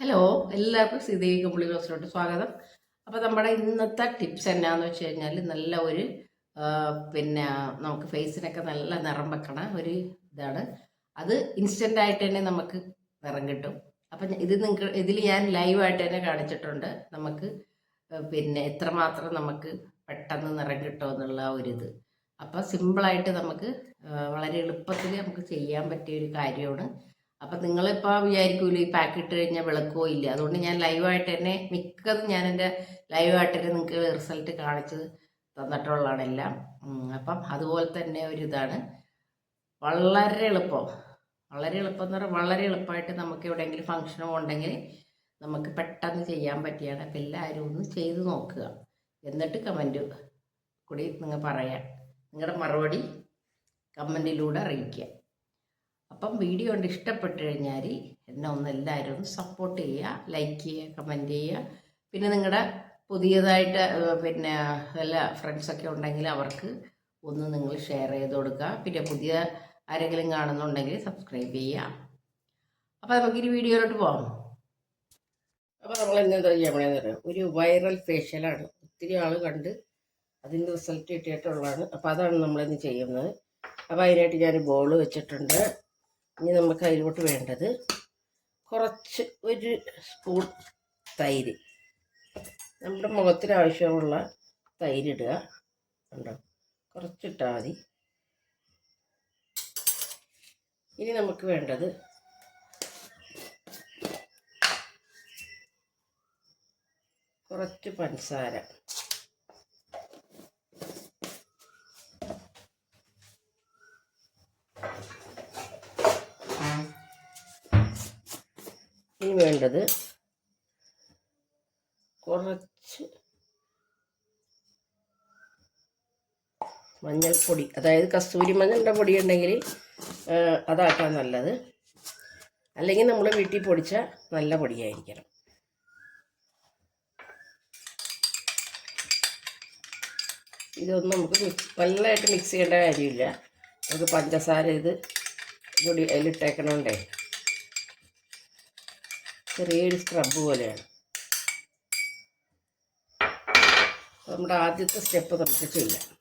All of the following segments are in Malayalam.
ഹലോ എല്ലാവർക്കും ശ്രീദേവി കമ്പിളി ക്ലോസിലോട്ട് സ്വാഗതം. അപ്പോൾ നമ്മുടെ ഇന്നത്തെ ടിപ്സ് എന്നാന്ന് വെച്ച് കഴിഞ്ഞാൽ നല്ല ഒരു പിന്നെ നമുക്ക് ഫേസിനൊക്കെ നല്ല നിറം വെക്കണ ഒരു ഇതാണ്. അത് ഇൻസ്റ്റന്റ് ആയിട്ട് തന്നെ നമുക്ക് നിറം കിട്ടും. അപ്പം ഇത് നിങ്ങൾക്ക് ഇതിൽ ഞാൻ ലൈവായിട്ട് തന്നെ കാണിച്ചിട്ടുണ്ട്. നമുക്ക് പിന്നെ എത്രമാത്രം നമുക്ക് പെട്ടെന്ന് നിറം കിട്ടും എന്നുള്ള ആ ഒരു ഇത് അപ്പോൾ സിമ്പിളായിട്ട് നമുക്ക് വളരെ എളുപ്പത്തിൽ നമുക്ക് ചെയ്യാൻ പറ്റിയ ഒരു കാര്യമാണ്. അപ്പം നിങ്ങളിപ്പോൾ വിചാരിക്കൂല ഈ പാക്ക് ഇട്ട് കഴിഞ്ഞാൽ വിളക്കോ ഇല്ല. അതുകൊണ്ട് ഞാൻ ലൈവായിട്ട് തന്നെ മിക്കതും ഞാൻ എന്റെ ലൈവായിട്ട് തന്നെ നിങ്ങൾക്ക് റിസൾട്ട് കാണിച്ച് തന്നിട്ടുള്ളതാണ് എല്ലാം. അപ്പം അതുപോലെ തന്നെ ഒരു ഇതാണ്. വളരെ എളുപ്പം. വളരെ എളുപ്പം എന്ന് പറഞ്ഞാൽ വളരെ എളുപ്പമായിട്ട് നമുക്ക് എവിടെയെങ്കിലും ഫംഗ്ഷനോ ഉണ്ടെങ്കിൽ നമുക്ക് പെട്ടെന്ന് ചെയ്യാൻ പറ്റിയാണ്. അപ്പം എല്ലാവരും ഒന്ന് ചെയ്ത് നോക്കുക. എന്നിട്ട് കമന്റ് കൂടി നിങ്ങൾ പറയാം. നിങ്ങളുടെ മറുപടി കമന്റിലൂടെ അറിയിക്കുക. അപ്പം വീഡിയോ കൊണ്ട് ഇഷ്ടപ്പെട്ടു കഴിഞ്ഞാൽ എന്നെ ഒന്ന് എല്ലാവരും ഒന്ന് സപ്പോർട്ട് ചെയ്യുക ലൈക്ക് ചെയ്യുക കമന്റ് ചെയ്യുക. പിന്നെ നിങ്ങളുടെ പുതിയതായിട്ട് പിന്നെ വല്ല ഫ്രണ്ട്സൊക്കെ ഉണ്ടെങ്കിൽ അവർക്ക് ഒന്ന് നിങ്ങൾ ഷെയർ ചെയ്ത് കൊടുക്കുക. പിന്നെ പുതിയ ആരെങ്കിലും കാണുന്നുണ്ടെങ്കിൽ സബ്സ്ക്രൈബ് ചെയ്യുക. അപ്പോൾ നമുക്കിനി വീഡിയോയിലോട്ട് പോകാം അപ്പോൾ നമ്മൾ എന്താ ചെയ്യാൻ പോണെന്ന് പറയാം ഒരു വൈറൽ ഫേഷ്യലാണ് ഒത്തിരി ആൾ കണ്ട് അതിന്റെ റിസൾട്ട് കിട്ടിയിട്ടുള്ളതാണ്. അപ്പോൾ അതാണ് നമ്മളിന്ന് ചെയ്യുന്നത്. അപ്പോൾ അതിനായിട്ട് ഞാൻ ബോൾ വെച്ചിട്ടുണ്ട്. ഇനി നമുക്ക് അതിലോട്ട് വേണ്ടത് കുറച്ച് ഒരു സ്പൂൺ തൈര്. നമ്മുടെ മുഖത്തിന് ആവശ്യമുള്ള തൈര് ഇടുക. ഉണ്ടോ കുറച്ചിട്ടാൽ മതി. ഇനി നമുക്ക് വേണ്ടത് കുറച്ച് പഞ്ചസാര. വേണ്ടത് കുറച്ച് മഞ്ഞൾപ്പൊടി അതായത് കസ്തൂരി മഞ്ഞളുടെ പൊടി ഉണ്ടെങ്കിൽ അതാക്കാൻ നല്ലത്. അല്ലെങ്കിൽ നമ്മൾ വീട്ടിൽ പൊടിച്ച നല്ല പൊടിയായിരിക്കണം. ഇതൊന്നും നമുക്ക് മിക്സ് നല്ലതായിട്ട് മിക്സ് ചെയ്യേണ്ട കാര്യമില്ല. നമുക്ക് പഞ്ചസാര ഇത് പൊടി അതിലിട്ടേക്കണോണ്ടേ. ചെറിയൊരു സ്ക്രബ് പോലെയാണ്. നമ്മുടെ ആദ്യത്തെ സ്റ്റെപ്പ് നമുക്ക് ചെയ്യാം.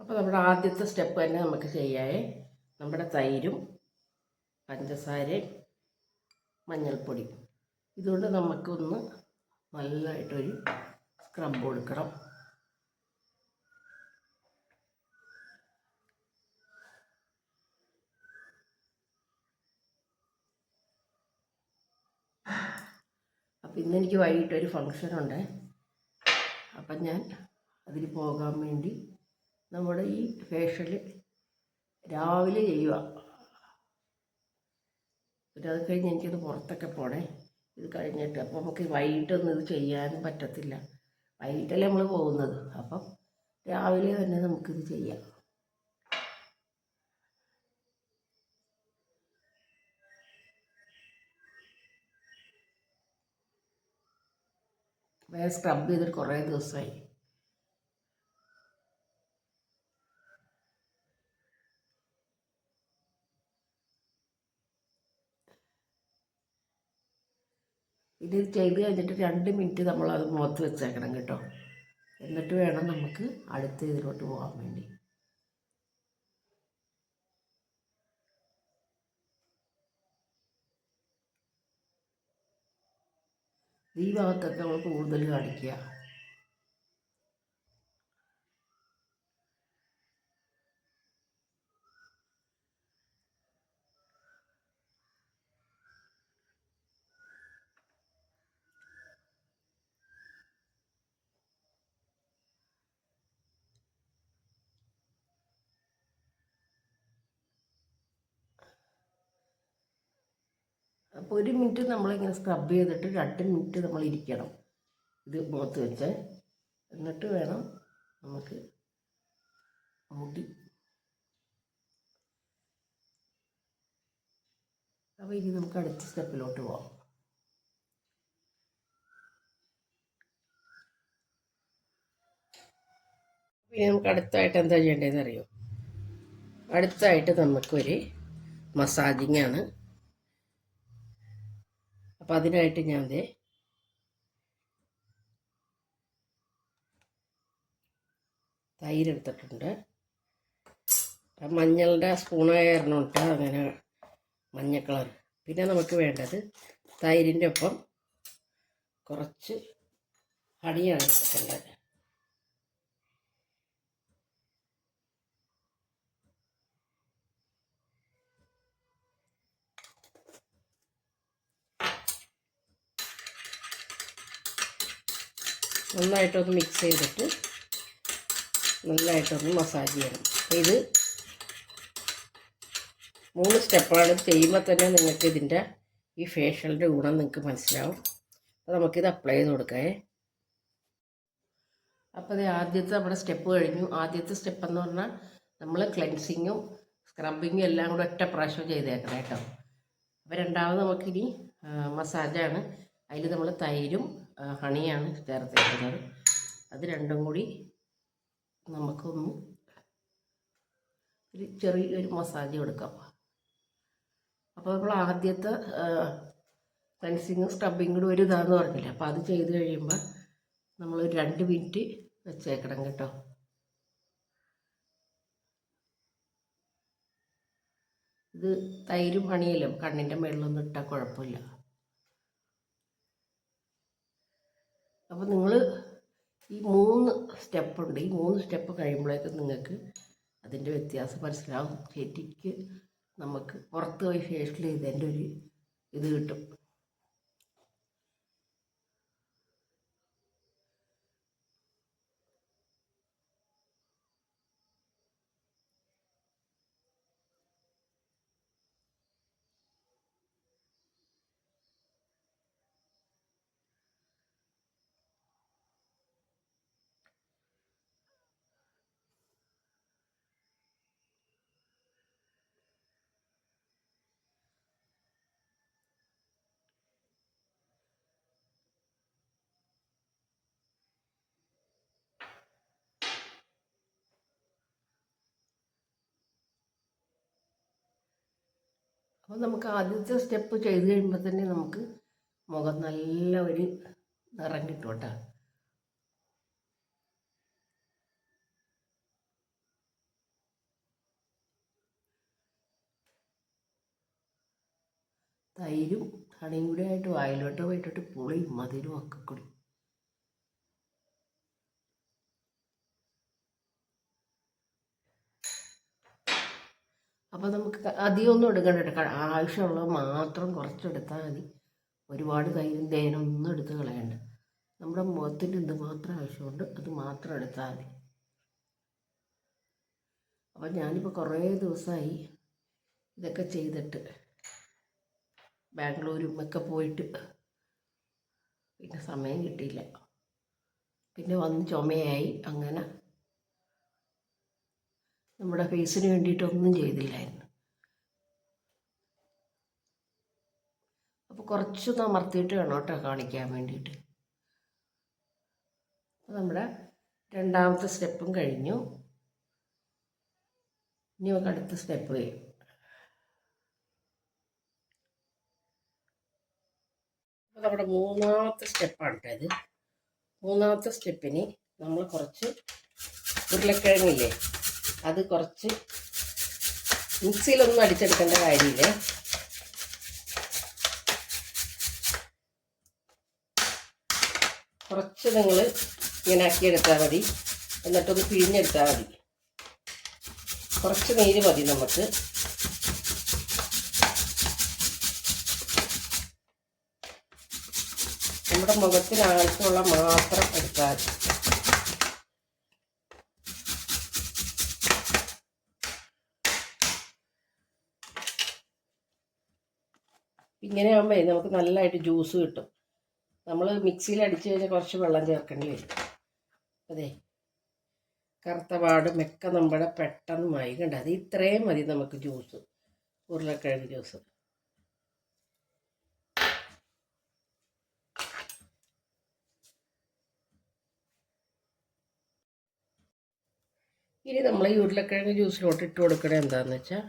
അപ്പോൾ നമ്മുടെ ആദ്യത്തെ സ്റ്റെപ്പ് തന്നെ നമുക്ക് ചെയ്യാവേ നമ്മുടെ തൈരും പഞ്ചസാരയും മഞ്ഞൾപ്പൊടി. ഇതുകൊണ്ട് നമുക്കൊന്ന് നല്ലതായിട്ടൊരു സ്ക്രബ് കൊടുക്കണം. അപ്പം ഇന്ന് എനിക്ക് വൈകിട്ട് ഒരു ഫങ്ഷനുണ്ട് അപ്പം ഞാൻ അതിന് പോകാൻ വേണ്ടി നമ്മുടെ ഈ ഫേഷ്യൽ രാവിലെ ചെയ്യുക. പിന്നെ അത് കഴിഞ്ഞ് എനിക്കത് പുറത്തൊക്കെ പോണേ. ഇത് കഴിഞ്ഞിട്ട് അപ്പോൾ നമുക്ക് വൈകിട്ടൊന്നും ഇത് ചെയ്യാനും പറ്റത്തില്ല. വൈകിട്ടല്ലേ നമ്മൾ പോകുന്നത്. അപ്പം രാവിലെ തന്നെ നമുക്കിത് ചെയ്യാം. വേറെ സ്ക്രബ് ചെയ്തിട്ട് കുറേ ദിവസമായി. ഇത് ചെയ്ത് കഴിഞ്ഞിട്ട് രണ്ട് മിനിറ്റ് നമ്മൾ അത് മുഖത്ത് വെച്ചേക്കണം കേട്ടോ. എന്നിട്ട് വേണം നമുക്ക് അടുത്ത ഇതിലോട്ട് പോകാൻ വേണ്ടി. ഈ ഭാഗത്തൊക്കെ നമ്മൾ കൂടുതൽ കാണിക്കുക. അപ്പോൾ ഒരു മിനിറ്റ് നമ്മളിങ്ങനെ സ്ക്രബ് ചെയ്തിട്ട് രണ്ട് മിനിറ്റ് നമ്മൾ ഇരിക്കണം. ഇത് മുഖത്ത് വെച്ച് എന്നിട്ട് വേണം നമുക്ക് മുടി. അപ്പോൾ ഇനി നമുക്ക് അടുത്ത സ്റ്റെപ്പിലോട്ട് പോവാം. പിന്നെ നമുക്ക് അടുത്തായിട്ട് എന്താ ചെയ്യേണ്ടതെന്ന് അറിയോ അടുത്തായിട്ട് നമുക്കൊരു മസാജിങ് ആണ് അപ്പം അതിനായിട്ട് ഞാൻ ദേ തൈരെടുത്തിട്ടുണ്ട്. മഞ്ഞളുടെ സ്പൂണായ കാരണം അങ്ങനെ മഞ്ഞ കളർ പിന്നെ നമുക്ക് വേണ്ടത് തൈരിന്റെ ഒപ്പം കുറച്ച് ഹണിയാണ് ചേർക്കേണ്ടത്. നന്നായിട്ടൊന്ന് മിക്സ് ചെയ്തിട്ട് നന്നായിട്ടൊന്ന് മസാജ് ചെയ്യണം. ഇത് മൂന്ന് സ്റ്റെപ്പാണ് ചെയ്യുമ്പോൾ തന്നെ നിങ്ങൾക്ക് ഇതിന്റെ ഈ ഫേഷ്യലിന്റെ ഗുണം നിങ്ങൾക്ക് മനസ്സിലാവും. അപ്പോൾ നമുക്കിത് അപ്ലൈ ചെയ്ത് കൊടുക്കാം. അപ്പോൾ ഇത് ആദ്യത്തെ നമ്മുടെ സ്റ്റെപ്പ് കഴിഞ്ഞു. ആദ്യത്തെ സ്റ്റെപ്പ് എന്ന് പറഞ്ഞാൽ നമ്മൾ ക്ലെൻസിങ്ങും സ്ക്രബിങ്ങും എല്ലാം കൂടെ ഒറ്റ പ്രാവശ്യം ചെയ്തേക്കണം കേട്ടോ. അപ്പോൾ രണ്ടാമത് നമുക്കിനി മസാജാണ് അതിൽ നമ്മൾ തൈരും ഹണിയാണ് ചേർത്തേക്കുന്നത് അത് രണ്ടും കൂടി നമുക്കൊന്ന് ഒരു ചെറിയൊരു മസാജ് കൊടുക്കാം. അപ്പോൾ നമ്മൾ ആദ്യത്തെ ക്ലൻസിങ്ങും സ്ക്രബിങ്ങും കൂടി ഒരു ഇതാന്ന് പറഞ്ഞില്ല? അപ്പോൾ അത് ചെയ്ത് കഴിയുമ്പോൾ നമ്മൾ ഒരു രണ്ട് മിനിറ്റ് വെച്ചേക്കണം കേട്ടോ. ഇത് തൈരും പണിയല്ലോ കണ്ണിന്റെ മുകളിലൊന്നും ഇട്ടാൽ കുഴപ്പമില്ല. അപ്പോൾ നിങ്ങൾ ഈ മൂന്ന് സ്റ്റെപ്പുണ്ട്. ഈ മൂന്ന് സ്റ്റെപ്പ് കഴിയുമ്പോഴേക്കും നിങ്ങൾക്ക് അതിന്റെ വ്യത്യാസം മനസ്സിലാവും. ശരിക്ക് നമുക്ക് പുറത്ത് പോയി ഫേഷ്യൽ ചെയ്തതിന്റെ ഒരു ഇത് കിട്ടും. അപ്പോൾ നമുക്ക് ആദ്യത്തെ സ്റ്റെപ്പ് ചെയ്ത് കഴിയുമ്പോൾ തന്നെ നമുക്ക് മുഖം നല്ല ഒരു നിറം കിട്ടും കേട്ടോ. തൈരും തണിയും കൂടി ആയിട്ട് വായിലോട്ട് പോയിട്ടിട്ട് പുളിയും മധുരവും ഒക്കെ കൂടി അപ്പോൾ നമുക്ക് അധികം ഒന്നും എടുക്കണ്ട കേട്ടോ. ക- ആവശ്യമുള്ളത് മാത്രം കുറച്ചെടുത്താൽ മതി. ഒരുപാട് കയ്യിൽ തേനും ഒന്നും എടുത്ത് കളയണ്ട. നമ്മുടെ മുഖത്തിന് എന്ത് മാത്രം ആവശ്യമുണ്ട് അത് മാത്രം എടുത്താൽ മതി. അപ്പം ഞാനിപ്പോൾ കുറേ ദിവസമായി ഇതൊക്കെ ചെയ്തിട്ട് ബാംഗ്ലൂരും ഒക്കെ പോയിട്ട് പിന്നെ സമയം കിട്ടിയില്ല. പിന്നെ വന്ന് ചുമയായി. അങ്ങനെ നമ്മുടെ ഫേസിന് വേണ്ടിയിട്ടൊന്നും ചെയ്തില്ലായിരുന്നു. അപ്പോൾ കുറച്ചൊന്ന് അമർത്തിയിട്ട് വേണം കേട്ടോ കാണിക്കാൻ വേണ്ടിയിട്ട്. നമ്മുടെ രണ്ടാമത്തെ സ്റ്റെപ്പും കഴിഞ്ഞു. ഇനി നമുക്ക് അടുത്ത സ്റ്റെപ്പ് ചെയ്യും അപ്പോൾ നമ്മുടെ മൂന്നാമത്തെ സ്റ്റെപ്പാണ് കേട്ടോ ഇത്. മൂന്നാമത്തെ സ്റ്റെപ്പിന് നമ്മൾ കുറച്ച് ഉരുളക്കിഴങ്ങില്ലേ അത് കുറച്ച് മിക്സിയിലൊന്നും അടിച്ചെടുക്കേണ്ട കാര്യമില്ല. കുറച്ച് നിങ്ങൾ ഇങ്ങനെ ആക്കിയെടുത്താൽ മതി. എന്നിട്ടൊന്ന് പിഴിഞ്ഞെടുത്താൽ മതി. കുറച്ച് നീര് മതി നമുക്ക്. നമ്മുടെ മുഖത്തിന് ആവശ്യമുള്ള മാത്രം എടുത്താൽ ഇങ്ങനെ ആകുമ്പോൾ നമുക്ക് നല്ലതായിട്ട് ജ്യൂസ് കിട്ടും. നമ്മൾ മിക്സിയിൽ അടിച്ച് കഴിഞ്ഞാൽ കുറച്ച് വെള്ളം ചേർക്കേണ്ടി വരും. അതെ. കറുത്ത പാടും ഒക്കെ നമ്മുടെ പെട്ടെന്ന് മായി കണ്ട അത് ഇത്രയും മതി നമുക്ക് ജ്യൂസ് ഉരുളക്കിഴങ്ങ് ജ്യൂസ് ഇനി നമ്മൾ ഈ ഉരുളക്കിഴങ്ങ് ജ്യൂസിലോട്ട് ഇട്ട് കൊടുക്കണേ എന്താണെന്ന് വെച്ചാൽ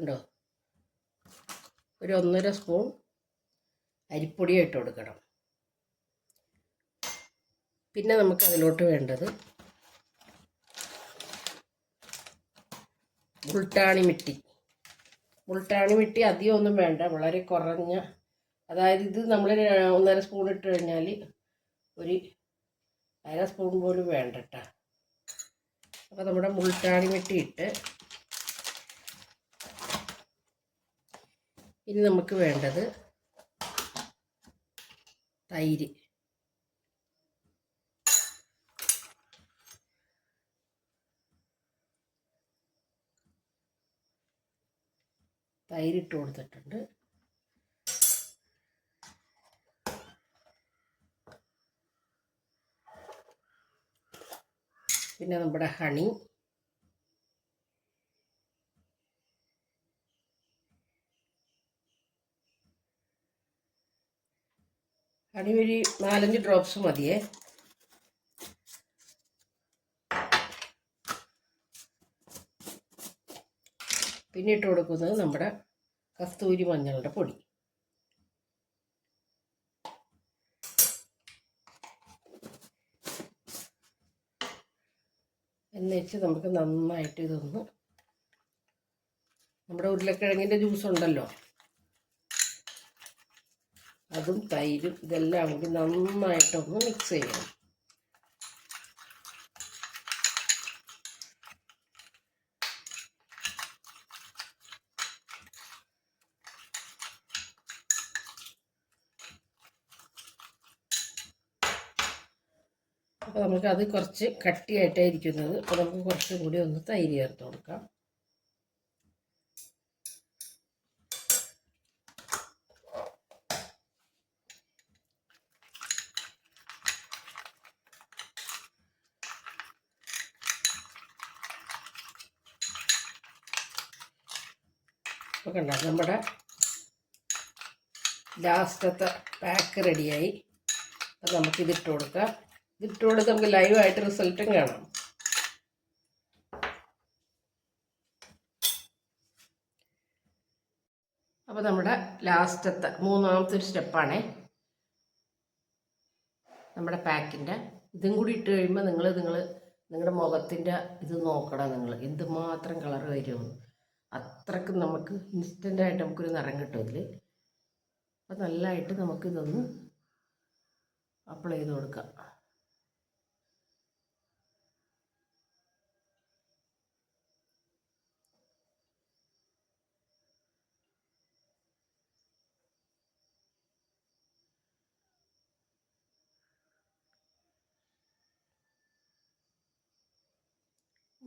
ഉണ്ടോ? ഒരു ഒന്നര സ്പൂൺ അരിപ്പൊടി ഇട്ട് കൊടുക്കണം. പിന്നെ നമുക്ക് അതിലോട്ട് വേണ്ടത് മുൾട്ടാണി മിട്ടി. മുൾട്ടാണി മിട്ടി അധികം ഒന്നും വേണ്ട വളരെ കുറഞ്ഞ അതായത് ഇത് നമ്മൾ ഒന്നര സ്പൂൺ ഇട്ട് കഴിഞ്ഞാൽ ഒരു അര സ്പൂൺ പോലും വേണ്ട കേട്ടോ അപ്പോൾ നമ്മുടെ മുൾട്ടാണി മിട്ടി ഇട്ട് ഇനി നമുക്ക് വേണ്ടത് തൈര്. തൈരിട്ട് കൊടുത്തിട്ടുണ്ട്. പിന്നെ നമ്മുടെ ഹണി. ഒരു നാലഞ്ച് ഡ്രോപ്സ് മതിയേ. പിന്നെ ഇട്ട് കൊടുക്കുന്നത് നമ്മുടെ കസ്തൂരി മഞ്ഞളുടെ പൊടി. എന്നുവെച്ച് നമുക്ക് നന്നായിട്ട് ഇതൊന്ന് നമ്മുടെ ഉരുളക്കിഴങ്ങിന്റെ ജ്യൂസ് ഉണ്ടല്ലോ. അതും തൈരും ഇതെല്ലാം കൂടി നന്നായിട്ടൊന്ന് മിക്സ് ചെയ്യണം. അപ്പോൾ നമുക്ക് അത് കുറച്ച് കട്ടിയായിട്ടായിരിക്കുന്നത് അപ്പോൾ നമുക്ക് കുറച്ചും കൂടി ഒന്ന് തൈര് ചേർത്ത് കൊടുക്കാം. അപ്പോൾ കണ്ട? നമ്മുടെ ലാസ്റ്റത്തെ പാക്ക് റെഡിയായി അപ്പോൾ നമുക്കിതിട്ട് കൊടുക്കാം. ഇതിട്ട് കൊടുത്ത് നമുക്ക് ലൈവായിട്ട് റിസൾട്ടും കാണാം. അപ്പോൾ നമ്മുടെ ലാസ്റ്റത്തെ മൂന്നാമത്തെ ഒരു സ്റ്റെപ്പാണേ നമ്മുടെ പാക്കിന്റെ ഇതും കൂടി ഇട്ട് കഴിയുമ്പോൾ നിങ്ങൾ നിങ്ങൾ നിങ്ങളുടെ മുഖത്തിന്റെ ഇത് നോക്കണം നിങ്ങൾ എന്തുമാത്രം കളർ വരുമെന്ന്. അത്രക്കും നമുക്ക് ഇൻസ്റ്റന്റായിട്ട് നമുക്കൊരു നിറം കിട്ടും ഇതിൽ അപ്പം നല്ലതായിട്ട് നമുക്കിതൊന്ന് അപ്ലൈ ചെയ്ത് കൊടുക്കാം.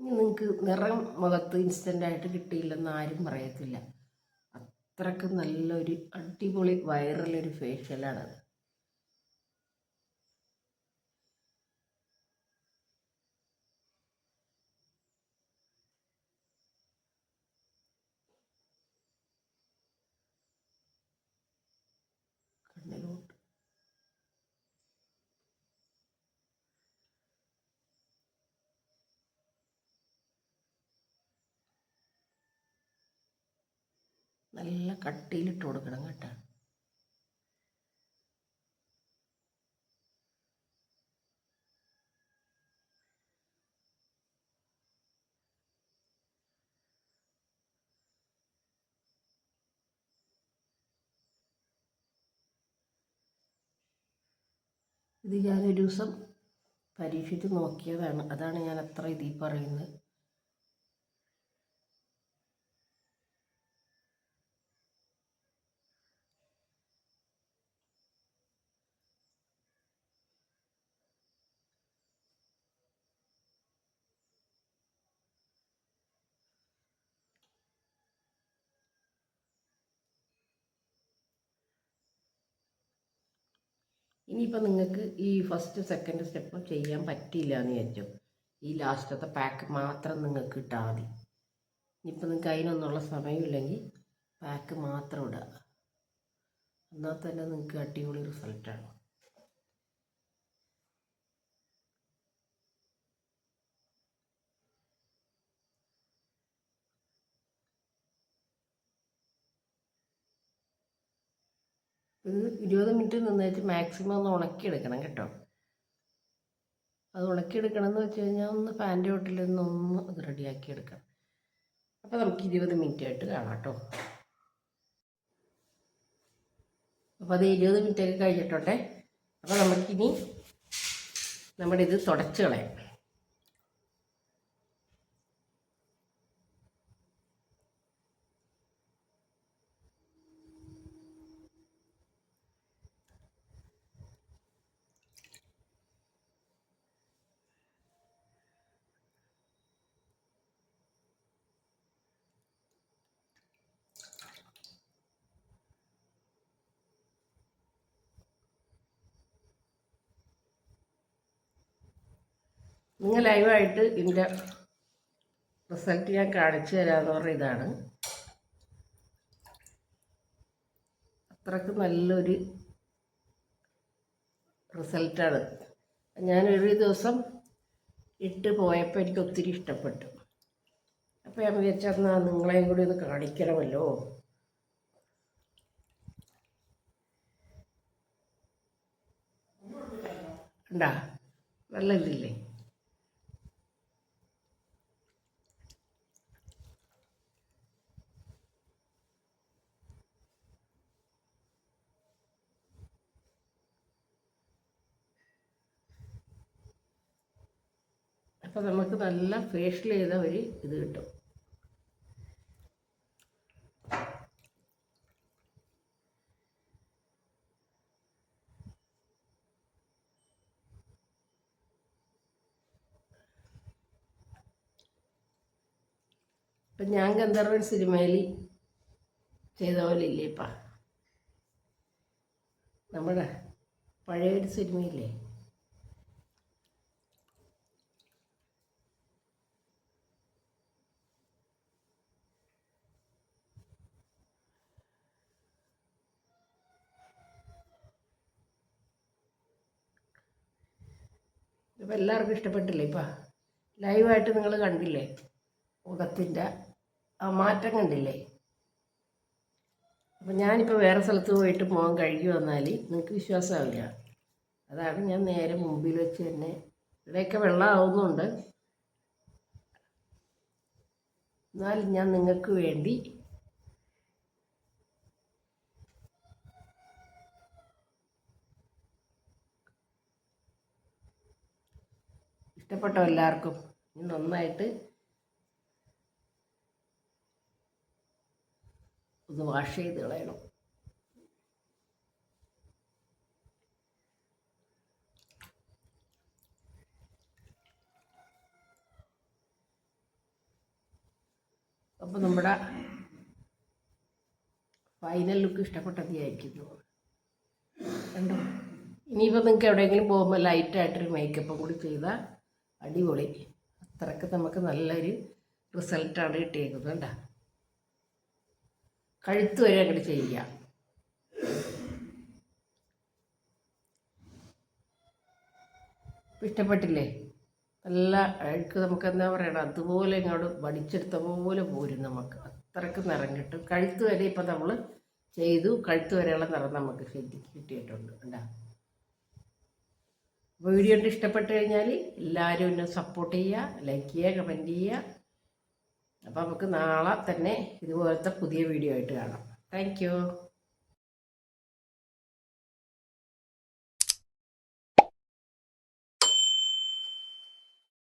നിങ്ങൾക്ക് നിറം മുഖത്ത് ഇൻസ്റ്റന്റായിട്ട് കിട്ടിയില്ലെന്ന് ആരും പറയത്തില്ല. അത്രയ്ക്ക് നല്ലൊരു അടിപൊളി വൈറലൊരു ഫേഷ്യലാണത് നല്ല കട്ടിയിലിട്ട് കൊടുക്കണം കേട്ടോ. ഇത് ഞാനൊരു ദിവസം പരീക്ഷിച്ച് നോക്കിയതാണ്. അതാണ് ഞാൻ അത്ര ഇതിൽ പറയുന്നത്. ഇനിയിപ്പോൾ നിങ്ങൾക്ക് ഈ ഫസ്റ്റ് സെക്കൻഡ് സ്റ്റെപ്പ് ചെയ്യാൻ പറ്റിയില്ല എന്ന് വിചാരിച്ചു. ഈ ലാസ്റ്റത്തെ പാക്ക് മാത്രം നിങ്ങൾക്ക് ഇട്ടാൽ മതി. ഇനിയിപ്പോൾ നിങ്ങൾക്ക് അതിനൊന്നുള്ള സമയമില്ലെങ്കിൽ പാക്ക് മാത്രം ഇടുക. എന്നാൽ തന്നെ നിങ്ങൾക്ക് അടിപൊളി റിസൾട്ടാണ് ഇത് ഇരുപത് മിനിറ്റ് നന്നായിട്ട് മാക്സിമം ഒന്ന് ഉണക്കിയെടുക്കണം കേട്ടോ. അത് ഉണക്കിയെടുക്കണം എന്ന് വെച്ച് കഴിഞ്ഞാൽ ഒന്ന് ഫാന്റെ ചോട്ടിൽ നിന്നൊന്ന് ഇത് റെഡിയാക്കി എടുക്കണം അപ്പോൾ നമുക്ക് ഇരുപത് മിനിറ്റ് ആയിട്ട് കാണാം കേട്ടോ. അപ്പോൾ അത് ഇരുപത് മിനിറ്റ് ആയി കഴിഞ്ഞിട്ടോട്ടെ അപ്പോൾ നമുക്കിനി നമ്മുടെ ഇത് തുടച്ച് കളയാം. നിങ്ങൾ ലൈവായിട്ട് ഇതിന്റെ റിസൾട്ട് ഞാൻ കാണിച്ചു തരാമെന്ന് പറഞ്ഞ ഇതാണ്. അത്രയ്ക്ക് നല്ലൊരു റിസൾട്ടാണ്. ഞാൻ ഒരു ദിവസം ഇട്ട് പോയപ്പോൾ എനിക്ക് ഒത്തിരി ഇഷ്ടപ്പെട്ടു. അപ്പോൾ ഞാൻ വിചാരിച്ചെന്നാൽ നിങ്ങളെയും കൂടി ഒന്ന് കാണിക്കണമല്ലോ. ഉണ്ടാ നല്ല ഇതില്ലേ? അപ്പോൾ നമുക്ക് നല്ല ഫേഷ്യൽ ചെയ്ത ഒരു ഇത് കിട്ടും. ഇപ്പം ഞാൻ ഗന്ധർവൻ സിനിമയിൽ ചെയ്ത പോലെ ഇല്ലേ ഇപ്പം? നമ്മുടെ പഴയൊരു സിനിമയില്ലേ? ഇപ്പം എല്ലാവർക്കും ഇഷ്ടപ്പെട്ടില്ലേ ഇപ്പം? ലൈവായിട്ട് നിങ്ങൾ കണ്ടില്ലേ? മുഖത്തിന്റെ ആ മാറ്റം കണ്ടില്ലേ? അപ്പം ഞാനിപ്പോൾ വേറെ സ്ഥലത്ത് പോയിട്ട് മുഖം കഴുകി വന്നാൽ നിങ്ങൾക്ക് വിശ്വാസമാവില്ല. അതാണ് ഞാൻ നേരെ മുമ്പിൽ വെച്ച് തന്നെ ഇവിടെയൊക്കെ വെള്ളമാവുന്നുണ്ട്. എന്നാലും ഞാൻ നിങ്ങൾക്ക് വേണ്ടി ഇഷ്ടപ്പെട്ടോ എല്ലാവർക്കും. ഇനി നന്നായിട്ട് ഒന്ന് വാഷ് ചെയ്ത് കളയണം. അപ്പോൾ നമ്മുടെ ഫൈനൽ ലുക്ക് ഇഷ്ടപ്പെട്ടതായിരിക്കുന്നു കണ്ടോ? ഇനിയിപ്പോൾ നിങ്ങൾക്ക് എവിടെയെങ്കിലും പോകുമ്പോൾ ലൈറ്റായിട്ടൊരു മേക്കപ്പും കൂടി ചെയ്താൽ അടിപൊളി. അത്രയ്ക്ക് നമുക്ക് നല്ലൊരു റിസൾട്ടാണ് കിട്ടിയേക്കുന്നത് കണ്ട. കഴുത്ത് വരെ അങ്ങോട്ട് ചെയ്യുക ഇഷ്ടപ്പെട്ടില്ലേ? നല്ല അഴുക്ക് നമുക്ക് എന്താ പറയണം? അതുപോലെ ഇങ്ങോട്ട് വടിച്ചെടുത്ത പോലെ പോരും നമുക്ക്. അത്രയ്ക്ക് നിറം കിട്ടും. കഴുത്ത് വരെ ഇപ്പം നമ്മൾ ചെയ്തു. കഴുത്ത് വരെയുള്ള നിറം നമുക്ക് കിട്ടിയിട്ടുണ്ട് അപ്പോൾ വീഡിയോ കണ്ട് ഇഷ്ടപ്പെട്ട് കഴിഞ്ഞാൽ എല്ലാവരും എന്നെ സപ്പോർട്ട് ചെയ്യുക ലൈക്ക് ചെയ്യുക കമന്റ് ചെയ്യുക. അപ്പോൾ നമുക്ക് നാളെ തന്നെ ഇതുപോലത്തെ പുതിയ വീഡിയോ ആയിട്ട് കാണാം. താങ്ക്